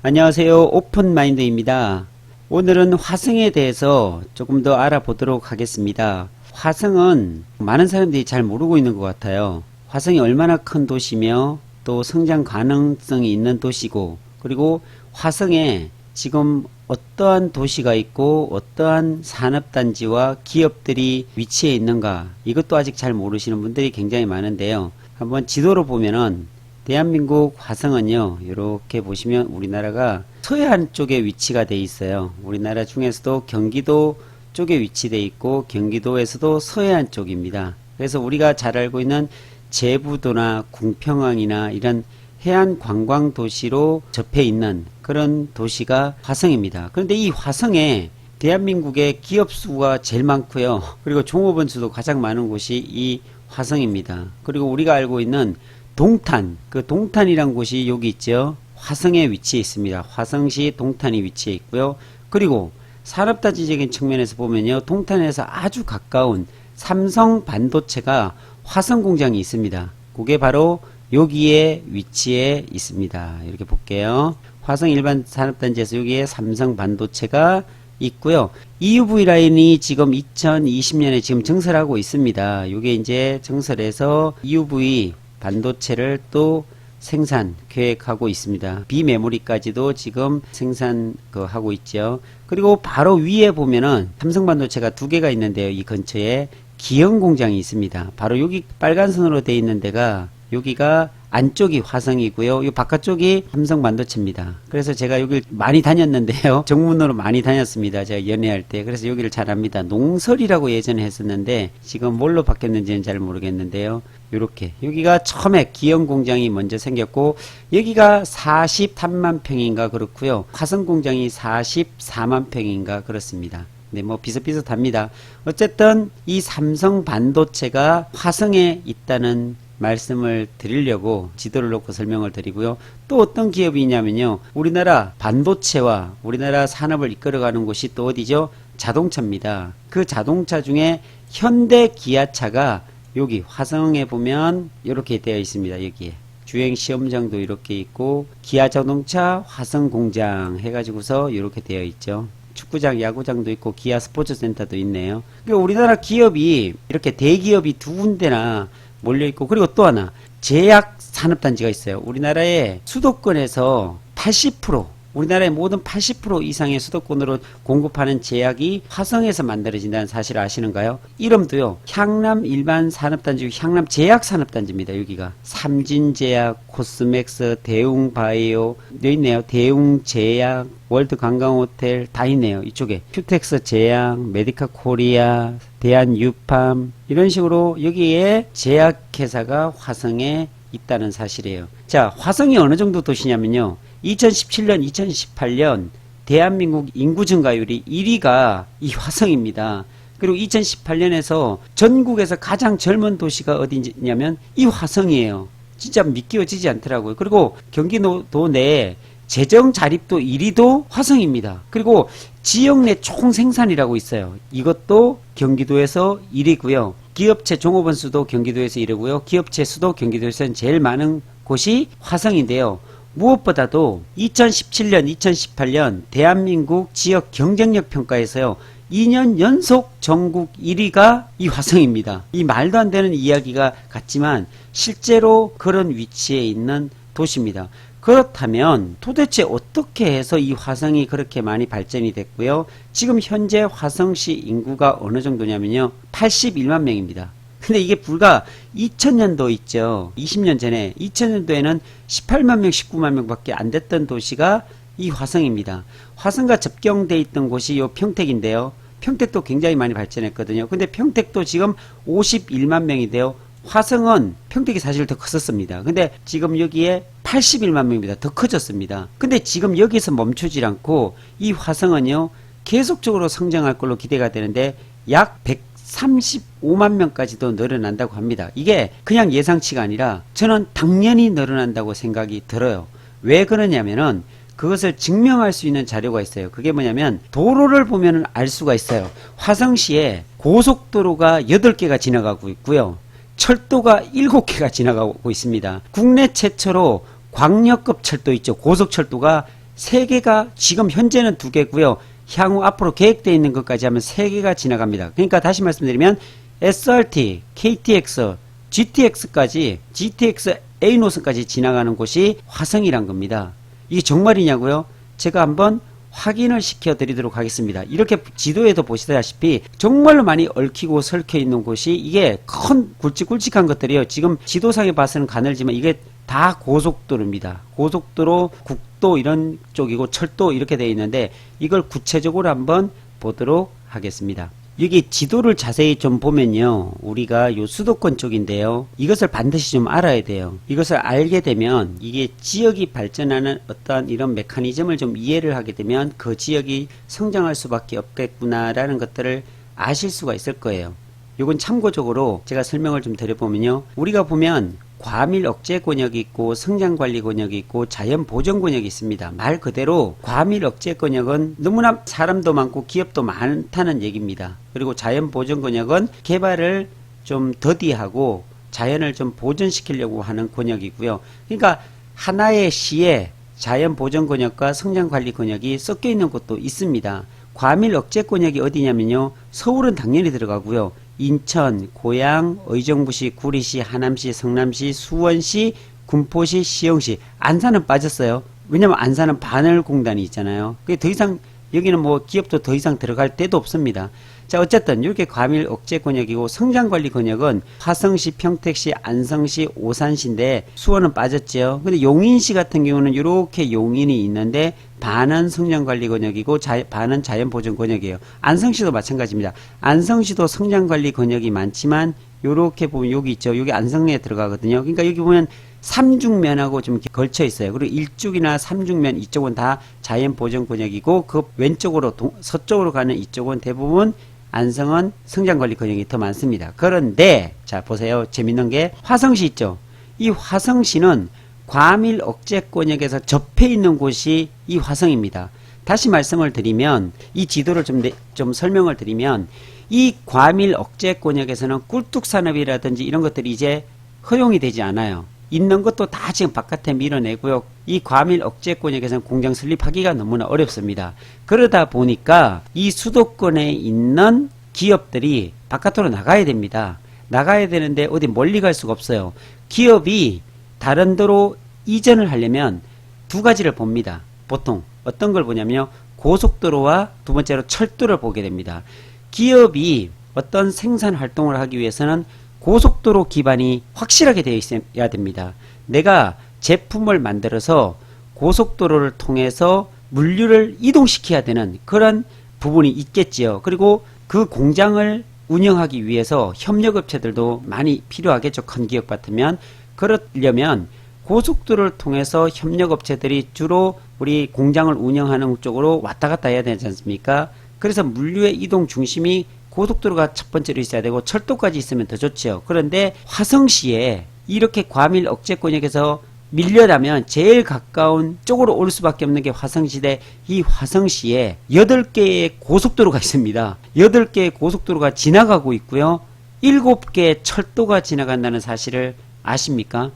안녕하세요. 오픈마인드입니다. 오늘은 화성에 대해서 조금 더 알아보도록 하겠습니다. 화성은 많은 사람들이 잘 모르고 있는 것 같아요. 화성이 얼마나 큰 도시며 또 성장 가능성이 있는 도시고 그리고 화성에 지금 어떠한 도시가 있고 어떠한 산업단지와 기업들이 위치해 있는가 이것도 아직 잘 모르시는 분들이 굉장히 많은데요. 한번 지도로 보면은 대한민국 화성은요, 이렇게 보시면 우리나라가 서해안 쪽에 위치가 돼 있어요. 우리나라 중에서도 경기도 쪽에 위치돼 있고 경기도에서도 서해안 쪽입니다. 그래서 우리가 잘 알고 있는 제부도나 궁평항이나 이런 해안 관광 도시로 접해 있는 그런 도시가 화성입니다. 그런데 이 화성에 대한민국의 기업 수가 제일 많고요. 그리고 종업원 수도 가장 많은 곳이 이 화성입니다. 그리고 우리가 알고 있는 동탄, 그 동탄이란 곳이 여기 있죠. 화성에 위치해 있습니다. 화성시 동탄이 위치해 있고요. 그리고 산업단지적인 측면에서 보면요. 동탄에서 아주 가까운 삼성 반도체가 화성 공장이 있습니다. 그게 바로 여기에 위치해 있습니다. 이렇게 볼게요. 화성 일반 산업단지에서 여기에 삼성 반도체가 있고요. EUV 라인이 지금 2020년에 지금 증설하고 있습니다. 이게 이제 증설해서 EUV 반도체를 또 생산 계획하고 있습니다. 비메모리까지도 지금 생산 그 하고 있죠. 그리고 바로 위에 보면은 삼성 반도체가 두 개가 있는데요. 이 근처에 기형 공장이 있습니다. 바로 여기 빨간 선으로 되어 있는 데가 여기가 안쪽이 화성이고요. 이 바깥쪽이 삼성 반도체입니다. 그래서 제가 여기를 많이 다녔는데요. 정문으로 많이 다녔습니다. 제가 연애할 때. 그래서 여기를 잘 압니다. 농설이라고 예전에 했었는데 지금 뭘로 바뀌었는지는 잘 모르겠는데요. 요렇게 여기가 처음에 기형 공장이 먼저 생겼고 여기가 43만 평인가 그렇고요. 화성 공장이 44만 평인가 그렇습니다. 네, 뭐 비슷비슷합니다. 어쨌든 이 삼성 반도체가 화성에 있다는 말씀을 드리려고 지도를 놓고 설명을 드리고요. 또 어떤 기업이 있냐면요. 우리나라 반도체와 우리나라 산업을 이끌어가는 곳이 또 어디죠? 자동차입니다. 그 자동차 중에 현대 기아차가 여기 화성에 보면 이렇게 되어 있습니다. 여기에. 주행 시험장도 이렇게 있고 기아 자동차 화성 공장 해가지고서 이렇게 되어 있죠. 축구장, 야구장도 있고 기아 스포츠 센터도 있네요. 그러니까 우리나라 기업이 이렇게 대기업이 두 군데나 몰려 있고 그리고 또 하나 제약 산업 단지가 있어요. 우리나라의 수도권에서 80% 우리나라의 모든 80% 이상의 수도권으로 공급하는 제약이 화성에서 만들어진다는 사실을 아시는가요? 이름도요. 향남 일반 산업단지, 향남 제약 산업단지입니다. 여기가 삼진제약, 코스맥스, 대웅바이오 여기 있네요. 대웅제약, 월드관광호텔 다 있네요. 이쪽에 큐텍스 제약, 메디카 코리아, 대한유팜 이런 식으로 여기에 제약회사가 화성에 있다는 사실이에요. 자, 화성이 어느 정도 도시냐면요. 2017년, 2018년 대한민국 인구 증가율이 1위가 이 화성입니다. 그리고 2018년에서 전국에서 가장 젊은 도시가 어디냐면 이 화성이에요. 진짜 믿겨지지 않더라고요. 그리고 경기도 내에 재정 자립도 1위도 화성입니다. 그리고 지역 내 총 생산이라고 있어요. 이것도 경기도에서 1위고요. 기업체 종업원 수도 경기도에서 1위고요. 기업체 수도 경기도에서는 제일 많은 곳이 화성인데요. 무엇보다도 2017년, 2018년 대한민국 지역 경쟁력 평가에서요. 2년 연속 전국 1위가 이 화성입니다. 이 말도 안 되는 이야기가 같지만 실제로 그런 위치에 있는 도시입니다. 그렇다면 도대체 어떻게 해서 이 화성이 그렇게 많이 발전이 됐고요. 지금 현재 화성시 인구가 어느 정도냐면요. 81만 명입니다. 근데 이게 불과 2000년도 있죠. 20년 전에 2000년도에는 18만 명, 19만 명밖에 안 됐던 도시가 이 화성입니다. 화성과 접경돼 있던 곳이 요 평택인데요. 평택도 굉장히 많이 발전했거든요. 근데 평택도 지금 51만 명인데요. 화성은 평택이 사실 더 컸었습니다. 근데 지금 여기에 81만 명입니다. 더 커졌습니다. 근데 지금 여기서 멈추질 않고 이 화성은요, 계속적으로 성장할 걸로 기대가 되는데 약 135만 명까지도 늘어난다고 합니다. 이게 그냥 예상치가 아니라 저는 당연히 늘어난다고 생각이 들어요. 왜 그러냐면은 그것을 증명할 수 있는 자료가 있어요. 그게 뭐냐면 도로를 보면 알 수가 있어요. 화성시에 고속도로가 8개가 지나가고 있고요. 철도가 7개가 지나가고 있습니다. 국내 최초로 광역급 철도 있죠. 고속철도가 세 개가 지금 현재는 두 개고요. 향후 앞으로 계획되어 있는 것까지 하면 세 개가 지나갑니다. 그러니까 다시 말씀드리면 SRT, KTX, GTX까지 GTX A 노선까지 지나가는 곳이 화성이란 겁니다. 이게 정말이냐고요? 제가 한번 확인을 시켜 드리도록 하겠습니다. 이렇게 지도에도 보시다시피 정말로 많이 얽히고 설켜 있는 곳이 이게 큰 굵직굵직한 것들이요. 지금 지도상에 봐서는 가늘지만 이게 다 고속도로입니다. 고속도로, 국도 이런 쪽이고 철도 이렇게 되어 있는데 이걸 구체적으로 한번 보도록 하겠습니다. 여기 지도를 자세히 좀 보면요. 우리가 요 수도권 쪽인데요. 이것을 반드시 좀 알아야 돼요. 이것을 알게 되면 이게 지역이 발전하는 어떠한 이런 메커니즘을 좀 이해를 하게 되면 그 지역이 성장할 수밖에 없겠구나라는 것들을 아실 수가 있을 거예요. 요건 참고적으로 제가 설명을 좀 드려보면요. 우리가 보면 과밀 억제 권역이 있고 성장 관리 권역이 있고 자연 보전 권역이 있습니다. 말 그대로 과밀 억제 권역은 너무나 사람도 많고 기업도 많다는 얘기입니다. 그리고 자연 보전 권역은 개발을 좀 더디하고 자연을 좀 보존시키려고 하는 권역이고요. 그러니까 하나의 시에 자연 보전 권역과 성장 관리 권역이 섞여 있는 곳도 있습니다. 과밀 억제 권역이 어디냐면요. 서울은 당연히 들어가고요. 인천, 고양, 의정부시, 구리시, 하남시, 성남시, 수원시, 군포시, 시흥시, 안산은 빠졌어요. 왜냐면 안산은 바늘공단이 있잖아요. 그게 더 이상 여기는 뭐 기업도 더 이상 들어갈 데도 없습니다. 자 어쨌든 이렇게 과밀 억제 권역이고 성장관리 권역은 화성시, 평택시, 안성시, 오산시인데 수원은 빠졌죠. 근데 용인시 같은 경우는 이렇게 용인이 있는데 반은 성장관리 권역이고 자, 반은 자연보전 권역이에요. 안성시도 마찬가지입니다. 안성시도 성장관리 권역이 많지만 요렇게 보면 여기 있죠. 여기 안성에 들어가거든요. 그러니까 여기 보면 삼중면하고 좀 걸쳐 있어요. 그리고 일중이나 삼중면 이쪽은 다 자연 보전 권역이고 그 왼쪽으로 동, 서쪽으로 가는 이쪽은 대부분 안성은 성장 관리 권역이 더 많습니다. 그런데 자 보세요. 재밌는 게 화성시 있죠. 이 화성시는 과밀 억제 권역에서 접해 있는 곳이 이 화성입니다. 다시 말씀을 드리면 이 지도를 좀, 내- 좀 설명을 드리면 이 과밀 억제 권역에서는 꿀뚝 산업이라든지 이런 것들이 이제 허용이 되지 않아요. 있는 것도 다 지금 바깥에 밀어내고요. 이 과밀 억제 권역에서는 공장 설립하기가 너무나 어렵습니다. 그러다 보니까 이 수도권에 있는 기업들이 바깥으로 나가야 됩니다. 나가야 되는데 어디 멀리 갈 수가 없어요. 기업이 다른 도로 이전을 하려면 두 가지를 봅니다. 보통 어떤 걸 보냐면요. 고속도로와 두 번째로 철도를 보게 됩니다. 기업이 어떤 생산 활동을 하기 위해서는 고속도로 기반이 확실하게 되어 있어야 됩니다. 내가 제품을 만들어서 고속도로를 통해서 물류를 이동시켜야 되는 그런 부분이 있겠지요. 그리고 그 공장을 운영하기 위해서 협력업체들도 많이 필요하겠죠. 큰 기업 같으면. 그러려면 고속도로를 통해서 협력업체들이 주로 우리 공장을 운영하는 쪽으로 왔다 갔다 해야 되지 않습니까? 그래서 물류의 이동 중심이 고속도로가 첫 번째로 있어야 되고 철도까지 있으면 더 좋죠. 그런데 화성시에 이렇게 과밀 억제 권역에서 밀려나면 제일 가까운 쪽으로 올 수밖에 없는 게 화성시대 이 화성시에 8개의 고속도로가 있습니다. 8개의 고속도로가 지나가고 있고요. 7개의 철도가 지나간다는 사실을 아십니까?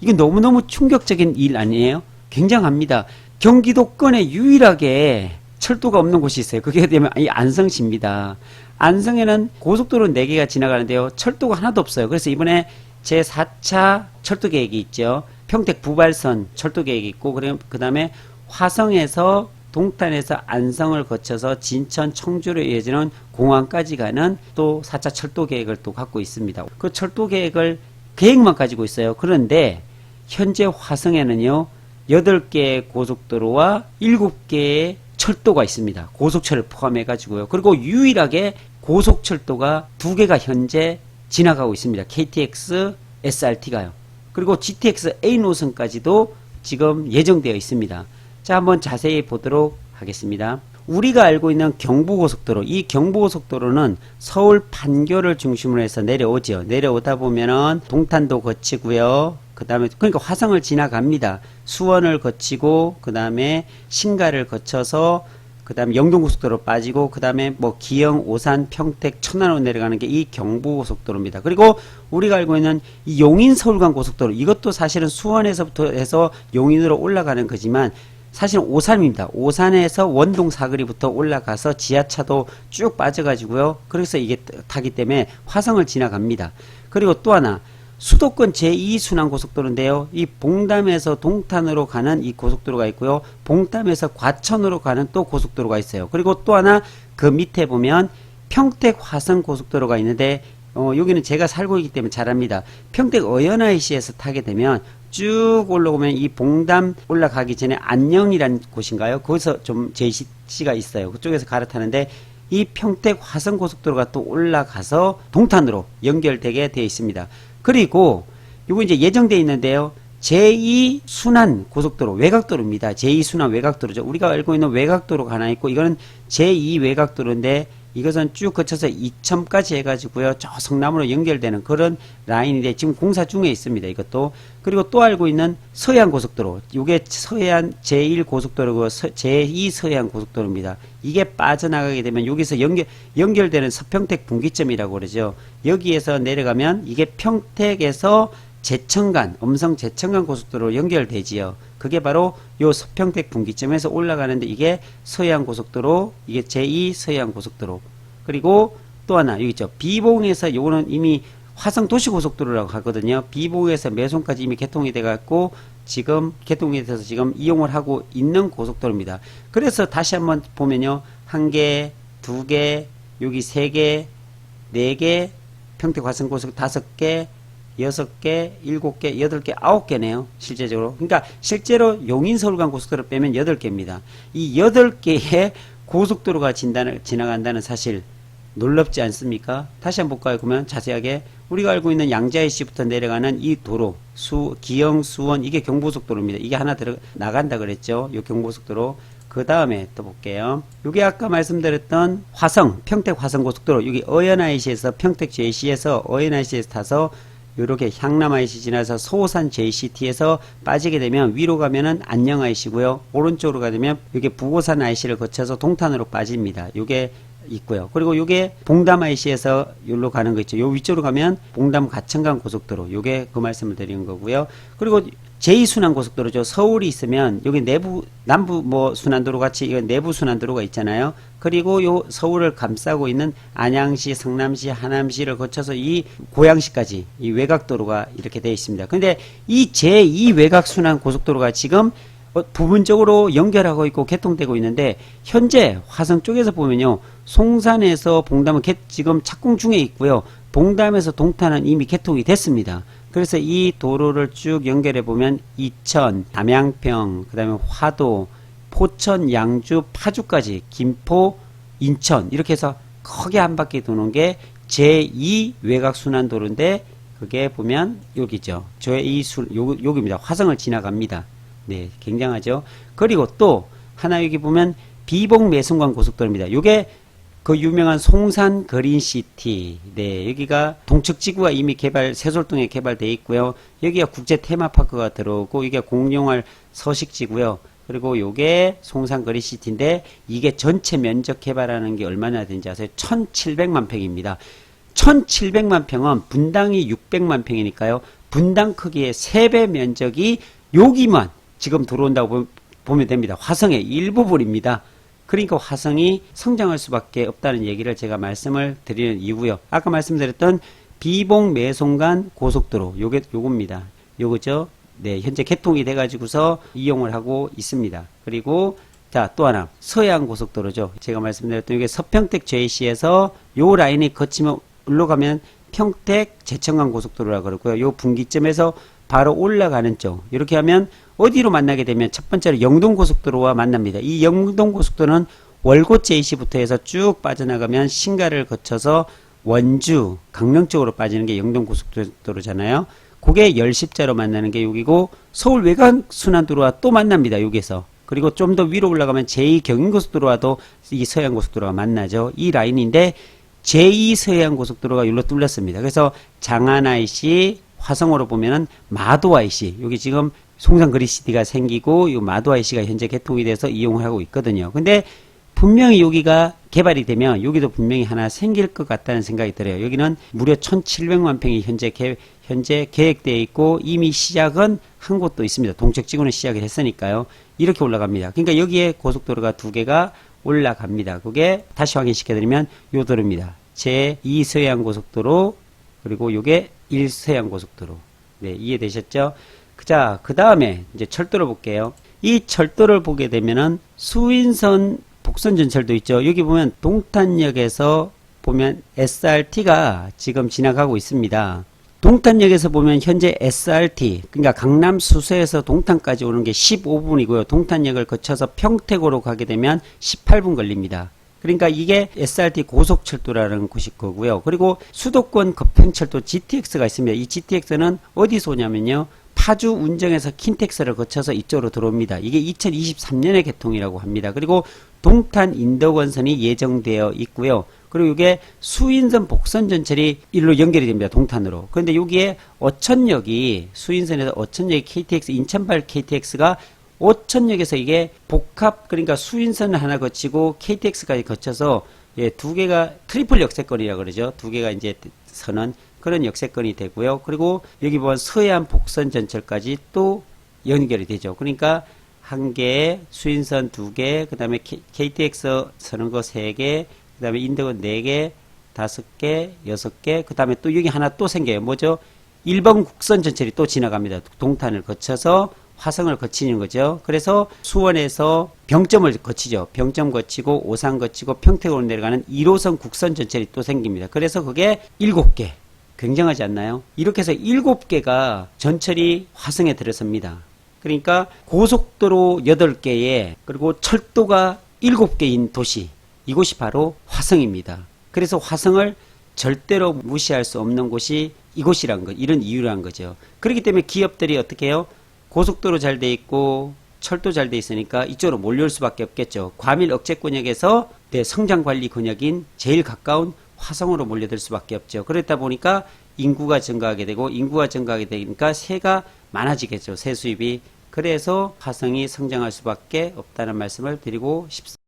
이건 너무너무 충격적인 일 아니에요? 굉장합니다. 경기도권에 유일하게 철도가 없는 곳이 있어요. 그게 되면 이 안성시입니다. 안성에는 고속도로 4개가 지나가는데요. 철도가 하나도 없어요. 그래서 이번에 제 4차 철도 계획이 있죠. 평택 부발선 철도 계획이 있고 그 다음에 화성에서 동탄에서 안성을 거쳐서 진천 청주로 이어지는 공항까지 가는 또 4차 철도 계획을 또 갖고 있습니다. 그 철도 계획을 계획만 가지고 있어요. 그런데 현재 화성에는요. 8개의 고속도로와 7개의 철도가 있습니다. 고속철을 포함해 가지고요. 그리고 유일하게 고속철도가 두 개가 현재 지나가고 있습니다. KTX, SRT가요. 그리고 GTX A 노선까지도 지금 예정되어 있습니다. 자, 한번 자세히 보도록 하겠습니다. 우리가 알고 있는 경부고속도로, 이 경부고속도로는 서울 판교를 중심으로 해서 내려오죠. 내려오다 보면은 동탄도 거치고요. 그 다음에, 그러니까 화성을 지나갑니다. 수원을 거치고, 그 다음에 신가를 거쳐서, 그 다음에 영동고속도로 빠지고, 그 다음에 뭐 기영, 오산, 평택, 천안으로 내려가는 게 이 경부고속도로입니다. 그리고 우리가 알고 있는 이 용인 서울간 고속도로, 이것도 사실은 수원에서부터 해서 용인으로 올라가는 거지만, 사실은 오산입니다. 오산에서 원동 사거리부터 올라가서 지하차도 쭉 빠져가지고요. 그래서 이게 타기 때문에 화성을 지나갑니다. 그리고 또 하나 수도권 제2순환고속도로인데요. 이 봉담에서 동탄으로 가는 이 고속도로가 있고요. 봉담에서 과천으로 가는 또 고속도로가 있어요. 그리고 또 하나 그 밑에 보면 평택 화성 고속도로가 있는데 어, 여기는 제가 살고 있기 때문에 잘 압니다. 평택 어연IC에서 타게 되면 쭉 올라오면 이 봉담 올라가기 전에 안녕이란 곳인가요? 거기서 좀 제시가 있어요. 그쪽에서 갈아타는데 이 평택 화성 고속도로가 또 올라가서 동탄으로 연결되게 되어 있습니다. 그리고 요거 이제 예정되어 있는데요. 제2 순환 고속도로 외곽도로입니다. 제2 순환 외곽도로죠. 우리가 알고 있는 외곽도로가 하나 있고 이거는 제2 외곽도로인데 이것은 쭉 거쳐서 이첨까지 해가지고요. 저 성남으로 연결되는 그런 라인인데 지금 공사 중에 있습니다. 이것도 그리고 또 알고 있는 서해안 고속도로. 이게 서해안 제1 고속도로고 서- 제2 서해안 고속도로입니다. 이게 빠져나가게 되면 여기서 연결 연결되는 서평택 분기점이라고 그러죠. 여기에서 내려가면 이게 평택에서 제천간 음성 제천간 고속도로 연결되지요. 그게 바로 요 서평택 분기점에서 올라가는데 이게 서해안 고속도로 이게 제2 서해안 고속도로 그리고 또 하나 여기 있죠. 비봉에서 요거는 이미 화성 도시 고속도로라고 하거든요. 비봉에서 매송까지 이미 개통이 돼 갖고 지금 개통이 돼서 지금 이용을 하고 있는 고속도로입니다. 그래서 다시 한번 보면요. 한 개, 두 개, 여기 세 개, 네 개, 평택 화성 고속 다섯 개, 여섯 개, 일곱 개, 여덟 개, 아홉 개네요. 실제적으로. 그러니까 실제로 용인 서울간 고속도로 빼면 여덟 개입니다. 이 여덟 개의 고속도로가 진단을 지나간다는 사실 놀랍지 않습니까? 다시 한번 볼까요? 그러면 자세하게 우리가 알고 있는 양자이시부터 내려가는 이 도로 수 기영 수원 이게 경부속도로입니다. 이게 하나 들어 나간다 그랬죠? 이 경부속도로 그 다음에 또 볼게요. 이게 아까 말씀드렸던 화성 평택 화성 고속도로 여기 어연IC에서 평택 JC에서 어연IC에서 타서 요렇게 향남 IC 지나서 소산 JCT에서 빠지게 되면 위로 가면은 안녕 IC고요. 오른쪽으로 가면 이게 부고산 IC를 거쳐서 동탄으로 빠집니다. 요게 있고요. 그리고 요게 봉담 IC에서 여기로 가는 거 있죠. 요 위쪽으로 가면 봉담 가천간 고속도로. 요게 그 말씀을 드리는 거고요. 그리고 제2순환 고속도로죠. 서울이 있으면 여기 내부 남부 뭐 순환도로 같이 이거 내부 순환도로가 있잖아요. 그리고 요 서울을 감싸고 있는 안양시, 성남시, 하남시를 거쳐서 이 고양시까지 이 외곽도로가 이렇게 되어 있습니다. 근데 이 제2 외곽 순환 고속도로가 지금 어, 부분적으로 연결하고 있고 개통되고 있는데 현재 화성 쪽에서 보면요. 송산에서 봉담은 개- 지금 착공 중에 있고요. 봉담에서 동탄은 이미 개통이 됐습니다. 그래서 이 도로를 쭉 연결해 보면 이천 담양평 그 다음에 화도 포천 양주 파주까지 김포 인천 이렇게 해서 크게 한 바퀴 도는 게 제2 외곽 순환 도로인데 그게 보면 여기죠. 제2 수 요, 여기입니다. 화성을 지나갑니다 네, 굉장하죠. 그리고 또 하나 여기 보면 비봉 매순관 고속도로입니다. 요게 그 유명한 송산 그린시티. 네, 여기가 동측 지구가 이미 개발 세솔동에 개발돼 있고요. 여기가 국제 테마파크가 들어오고 이게 공룡할 서식지고요. 그리고 요게 송산 그린시티인데 이게 전체 면적 개발하는 게 얼마나 되는지 아세요? 1,700만 평입니다. 1,700만 평은 분당이 600만 평이니까요. 분당 크기의 3배 면적이 여기만 지금 들어온다고 보- 보면 됩니다. 화성의 일부분입니다. 그러니까 화성이 성장할 수밖에 없다는 얘기를 제가 말씀을 드리는 이유고요. 아까 말씀드렸던 비봉 매송간 고속도로 요게 요겁니다. 요거죠. 네, 현재 개통이 돼 가지고서 이용을 하고 있습니다. 그리고 자, 또 하나 서해안 고속도로죠. 제가 말씀드렸던 이게 서평택 JC에서 요 라인이 거치면 올라가면 평택 제천간 고속도로라 그러고요. 요 분기점에서 바로 올라가는 쪽 이렇게 하면 어디로 만나게 되면 첫 번째로 영동고속도로와 만납니다. 이 영동고속도로는 월곶 JC부터 해서 쭉 빠져나가면 신가를 거쳐서 원주, 강릉 쪽으로 빠지는 게 영동고속도로잖아요. 그게 열십자로 만나는 게 여기고 서울 외곽 순환도로와 또 만납니다. 여기서. 그리고 좀 더 위로 올라가면 제2 경인고속도로와도 이 서해안고속도로가 만나죠. 이 라인인데 제2 서해안고속도로가 여기로 뚫렸습니다. 그래서 장안 IC, 화성으로 보면은 마도 IC, 여기 지금 송산 그리시티가 생기고 이 마도 IC가 현재 개통이 돼서 이용을 하고 있거든요. 근데 분명히 여기가 개발이 되면 여기도 분명히 하나 생길 것 같다는 생각이 들어요. 여기는 무려 1,700만 평이 현재 개, 현재 계획되어 있고 이미 시작은 한 곳도 있습니다. 동책지구는 시작을 했으니까요. 이렇게 올라갑니다. 그러니까 여기에 고속도로가 두 개가 올라갑니다. 그게 다시 확인시켜드리면 요 도로입니다. 제2 서해안 고속도로 그리고 요게 1 서해안 고속도로. 네, 이해되셨죠? 자, 그 다음에 이제 철도를 볼게요. 이 철도를 보게 되면은 수인선 복선 전철도 있죠. 여기 보면 동탄역에서 보면 SRT가 지금 지나가고 있습니다. 동탄역에서 보면 현재 SRT, 그러니까 강남 수서에서 동탄까지 오는 게 15분이고요. 동탄역을 거쳐서 평택으로 가게 되면 18분 걸립니다. 그러니까 이게 SRT 고속철도라는 곳이 거고요. 그리고 수도권 급행철도 GTX가 있습니다. 이 GTX는 어디서 오냐면요. 파주 운정에서 킨텍스를 거쳐서 이쪽으로 들어옵니다. 이게 2023년에 개통이라고 합니다. 그리고 동탄 인덕원선이 예정되어 있고요. 그리고 이게 수인선 복선 전철이 일로 연결이 됩니다. 동탄으로. 그런데 여기에 어천역이 수인선에서 어천역이 KTX 인천발 KTX가 오천역에서 이게 복합 그러니까 수인선을 하나 거치고 KTX까지 거쳐서 예, 두 개가 트리플 역세권이라 그러죠. 두 개가 이제 선은 그런 역세권이 되고요. 그리고 여기 보면 서해안 복선 전철까지 또 연결이 되죠. 그러니까 한 개, 수인선 두 개, 그 다음에 KTX 서는 거 세 개, 그 다음에 인덕은 네 개, 다섯 개, 여섯 개, 그 다음에 또 여기 하나 또 생겨요. 뭐죠? 일본 국선 전철이 또 지나갑니다. 동탄을 거쳐서 화성을 거치는 거죠. 그래서 수원에서 병점을 거치죠. 병점 거치고 오산 거치고 평택으로 내려가는 1호선 국선 전철이 또 생깁니다. 그래서 그게 7개. 굉장하지 않나요? 이렇게 해서 7개가 전철이 화성에 들어섭니다. 그러니까 고속도로 8개에 그리고 철도가 7개인 도시. 이곳이 바로 화성입니다. 그래서 화성을 절대로 무시할 수 없는 곳이 이곳이란 거, 이런 이유란 거죠. 그렇기 때문에 기업들이 어떻게 해요? 고속도로 잘 돼 있고 철도 잘 돼 있으니까 이쪽으로 몰려올 수밖에 없겠죠. 과밀 억제 권역에서 네, 성장 관리 권역인 제일 가까운 화성으로 몰려들 수밖에 없죠. 그렇다 보니까 인구가 증가하게 되고 인구가 증가하게 되니까 세가 많아지겠죠. 세 수입이. 그래서 화성이 성장할 수밖에 없다는 말씀을 드리고 싶습니다.